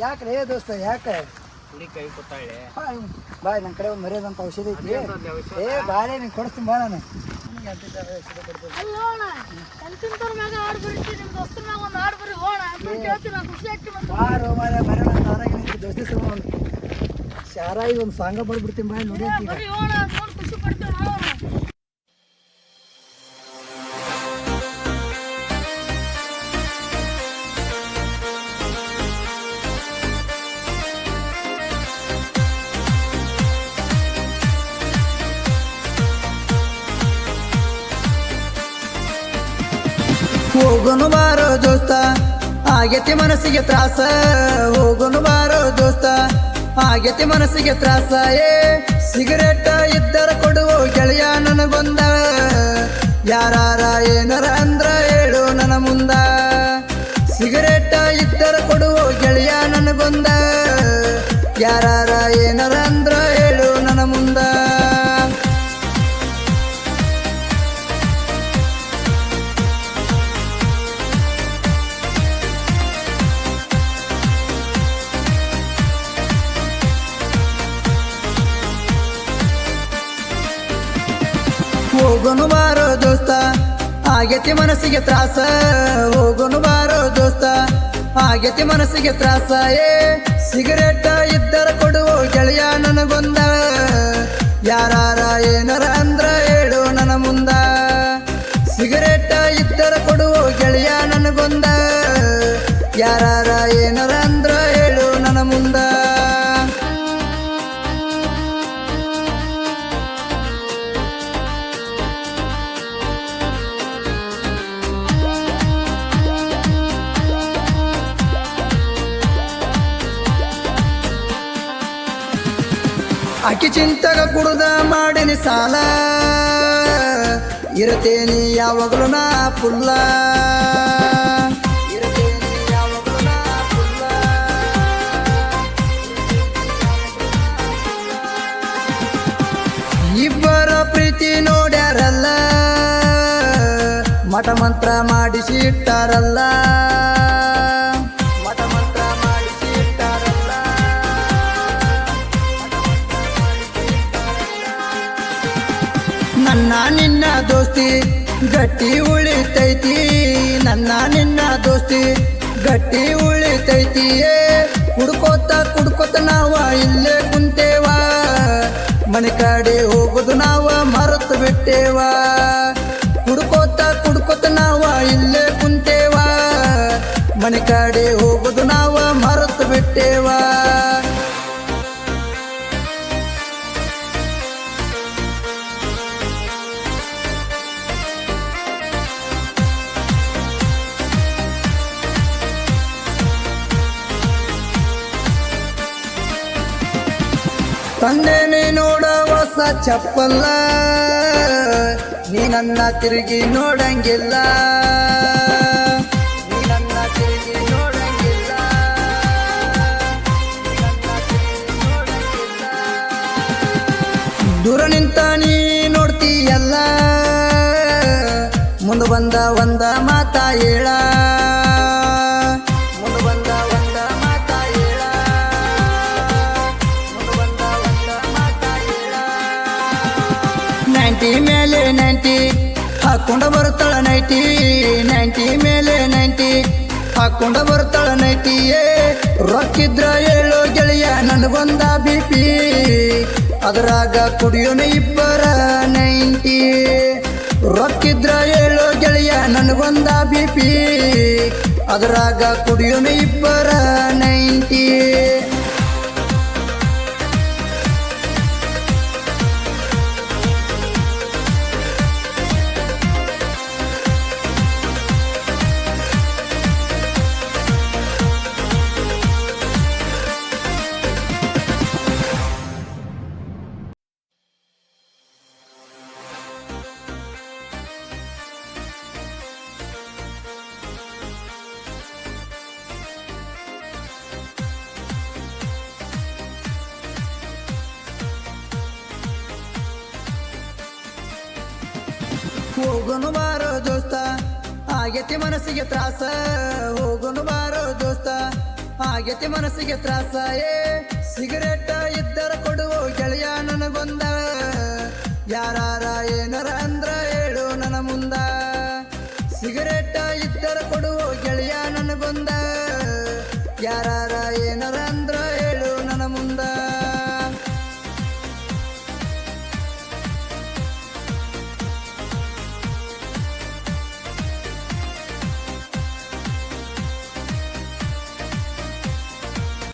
ಯಾಕೆ ರೇ ದೋಸ್ತ ಯಾಕೆ? ಕೈ ಬಾಯ್ ನನ್ನ ಕಡೆ ಒಂದು ಮರ್ಯಾದಂತ ಔಷಧಿ ಐತಿ? ಏ ಬಾಳೆ ನೀನು ಕೊಡಿಸ್ತೀನಿ ಬಾ ನಾನು. ಶಾರಾಯಿ ಒಂದು ಸಾಂಗ ಬರ್ಬಿಡ್ತೀನಿ ಅಲ್ಲೋಣ ಎಂತಿಂತವ್ರ ಹೋಗೋನು ಬಾರೋ ದೋಸ್ತ. ಆಗೈತಿ ಮನಸ್ಸಿಗೆ ತ್ರಾಸ, ಹೋಗೋನು ಬಾರೋ ದೋಸ್ತ. ಆಗೈತಿ ಮನಸ್ಸಿಗೆ ತ್ರಾಸ, ಏ, ಸಿಗರೇಟ್ ಇದ್ದರ ಕೊಡುವ ಗೆಳೆಯ ನನಗೊಂದ. ಯಾರಾರ ಏನಾರ ಅಂದ್ರ ಹೇಳು ನನ್ನ ಮುಂದ. ಸಿಗರೇಟ್ ಇದ್ದರ ಕೊಡುವ ಗೆಳೆಯ ನನಗೊಂದ. ಯಾರಾರ ಏನಾರ ಹೋಗೋನು ಬಾರೋ ದೋಸ್ತ. ಆಗೈತಿ ಮನಸ್ಸಿಗೆ ತ್ರಾಸ, ಹೋಗೋನು ಬಾರೋ ದೋಸ್ತ. ಆಗೈತಿ ಮನಸ್ಸಿಗೆ ತ್ರಾಸ, ಏ, ಸಿಗರೇಟ್ ಇದ್ದರ ಕೊಡುವ ಗೆಳೆಯ ನನಗೊಂದ. ಯಾರಾರ ಏನಾರ ಅಂದ್ರ ಹೇಳು ನನ್ನ ಮುಂದ. ಸಿಗರೇಟ್ ಇದ್ದರ ಕೊಡುವ ಗೆಳೆಯ ನನಗೊಂದ. ಯಾರಾರ ಅಕ್ಕಿ ಚಿಂತಗ ಕುಡುದ ಮಾಡಿನಿ ಸಾಲ. ಇರತೇನಿ ಯಾವಾಗಲೂ ನಾ ಪುಲ್ಲ. ಇಬ್ಬರ ಪ್ರೀತಿ ನೋಡ್ಯಾರಲ್ಲ. ಮಠ ಮಂತ್ರ ಮಾಡಿಸಿ ನನ್ನ ನಿನ್ನ ದೋಸ್ತಿ, ಗಟ್ಟಿ ಉಳಿತೈತಿ. ನನ್ನ ನಿನ್ನ ದೋಸ್ತಿ, ಗಟ್ಟಿ ಉಳಿತೈತಿ. ಕುಡ್ಕೋತ ಕುಡ್ಕೋತ ನಾವ ಇಲ್ಲೇ ಕುಂತೇವ. ಮನೆ ಕಡೆ ಹೋಗುದು ನಾವ ಮರೆತು ಬಿಟ್ಟೇವ. ಕುಡ್ಕೋತ ಕುಡ್ಕೋತ ನಾವ ಇಲ್ಲೇ ಕುಂತೇವ. ಮನೆ ಕಡೆ ಹೋಗುದು ನಾವ ಮರೆತು ಬಿಟ್ಟೇವ. ತಂದೇನೆ ನೋಡ ಹೊಸ ಚಪ್ಪಲ್ಲ. ನೀ ನನ್ನ ತಿರುಗಿ ನೋಡಂಗಿಲ್ಲ. ತಿರುಗಿ ನೋಡಂಗಿಲ್ಲ. ದೂರ ನಿಂತ ನೀ ನೋಡ್ತೀಯಲ್ಲ. ಮುಂದೆ ಬಂದ ಒಂದ ಮಾತಾ ಹೇಳ. ಹಾಕೊಂಡ ಬರ್ತಾಳ ನೈಟಿ, ನೈಂಟಿ ಮೇಲೆ ನೈಂಟಿ. ಹಾಕೊಂಡ ಬರ್ತಾಳ ನೈಟಿ, ಏ, ರೊಕ್ಕಿದ್ರ ಹೇಳೋ ಗೆಳೆಯ, ನನಗೊಂದ ಬಿ ಪಿ. ಅದ್ರಾಗ ಕುಡಿಯೋನ ಇಬ್ಬರ ನೈಂಟಿ. ರೊಕ್ಕಿದ್ರ ಹೇಳೋ ಗೆಳೆಯ, ನನಗೊಂದ ಬಿ ಅದ್ರಾಗ ಕುಡಿಯೋನ ಇಬ್ಬರ ಹೋಗೋನು ಬಾರೋ ದೋಸ್ತ, ಆಗೈತಿ ಮನಸ್ಸಿಗೆ ತ್ರಾಸ. ಹೋಗೋನು ಬಾರೋ ದೋಸ್ತ, ಆಗೈತಿ ಮನಸ್ಸಿಗೆ ತ್ರಾಸ. ಏ, ಸಿಗರೇಟ ಇದ್ದರ ಕೊಡುವ ಗೆಳೆಯ ನನಗೊಂದ. ಯಾರಾರ ಏನರ ಅಂದ್ರ ಹೇಳು ನನ್ನ ಮುಂದ. ಸಿಗರೇಟ ಇದ್ದರ ಕೊಡುವ ಗೆಳೆಯ ನನಗೊಂದ. ಅಂದ್ರ